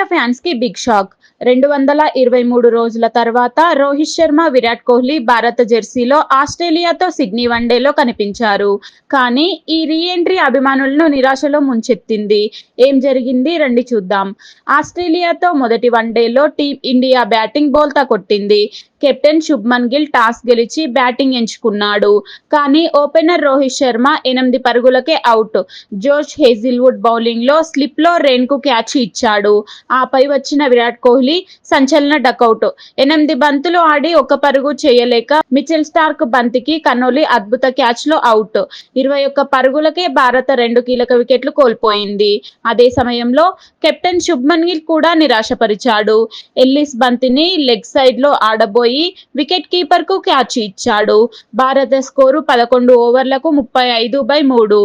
Team India ఫ్యాన్స్కి big shock రెండు వందల ఇరవై మూడు రోజుల తర్వాత రోహిత్ శర్మ విరాట్ కోహ్లీ భారత జెర్సీలో ఆస్ట్రేలియాతో సిడ్నీ వన్డేలో కనిపించారు. కానీ ఈ రీఎంట్రీ అభిమానులను నిరాశలో ముంచెత్తింది. ఏం జరిగింది? రండి చూద్దాం. ఆస్ట్రేలియాతో మొదటి వన్డేలో టీం ఇండియా బ్యాటింగ్ బోల్తా కొట్టింది. కెప్టెన్ శుభ్మన్ గిల్ టాస్ గెలిచి బ్యాటింగ్ ఎంచుకున్నాడు. కానీ ఓపెనర్ రోహిత్ శర్మ ఎనిమిది పరుగులకే అవుట్. జోష్ హేజిల్వుడ్ బౌలింగ్లో స్లిప్లో రెయిన్కు క్యాచ్ ఇచ్చాడు. ఆపై వచ్చిన విరాట్ కోహ్లీ సంచలన డకౌట్ ఎనిమిది బంతులు ఆడి ఒక పరుగు చేయలేక మిచెల్ స్టార్క్ బంతికి కన్నోలి అద్భుత క్యాచ్లో అవుట్ ఇరవై ఒక్క పరుగులకే భారత రెండు కీలక వికెట్లు కోల్పోయింది. అదే సమయంలో కెప్టెన్ శుభ్మన్ గిల్ కూడా నిరాశపరిచాడు. ఎల్లిస్ బంతిని లెగ్ సైడ్లో ఆడబోయి వికెట్ కీపర్కు క్యాచ్ ఇచ్చాడు. భారత స్కోరు పదకొండు ఓవర్లకు ముప్పై ఐదు బై మూడు.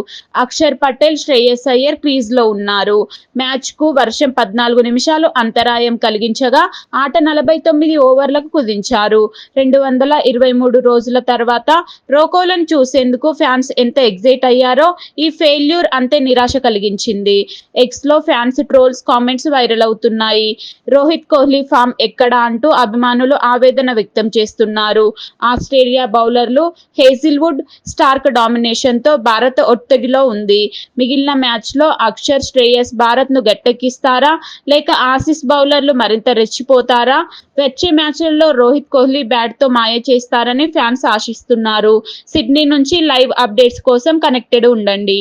అక్షర్ పటేల్ శ్రేయస్ అయ్యర్ క్రీజ్లో ఉన్నారు. మ్యాచ్కు వర్షం పద్నాలుగు నిమిషాలు అంతరాయం అందించగా ఆట నలభై తొమ్మిది ఓవర్లకు కుదించారు. రెండు వందల ఇరవై మూడు రోజుల తర్వాత రోకోలను చూసేందుకు ఫ్యాన్స్ ఎంత ఎగ్జైట్ అయ్యారో ఈ ఫెయిల్యూర్ అంతే నిరాశ కలిగించింది. ఎక్స్లో ఫ్యాన్స్ ట్రోల్స్ కామెంట్స్ వైరల్ అవుతున్నాయి. రోహిత్ కోహ్లీ ఫామ్ ఎక్కడా అంటూ అభిమానులు ఆవేదన వ్యక్తం చేస్తున్నారు. ఆస్ట్రేలియా బౌలర్లు హేజిల్వుడ్ స్టార్క్ డామినేషన్తో భారత్ ఒత్తిడిలో ఉంది. మిగిలిన మ్యాచ్లో అక్షర్ శ్రేయస్ భారత్ను గట్టెక్కిస్తారా? లేక ఆసిస్ బౌలర్లు మరింత రెచ్చిపోతారా? వచ్చే మ్యాచ్లలో రోహిత్ కోహ్లీ బ్యాట్తో మాయ చేస్తారని ఫ్యాన్స్ ఆశిస్తున్నారు. సిడ్నీ నుంచి లైవ్ అప్డేట్స్ కోసం కనెక్టెడ్ ఉండండి.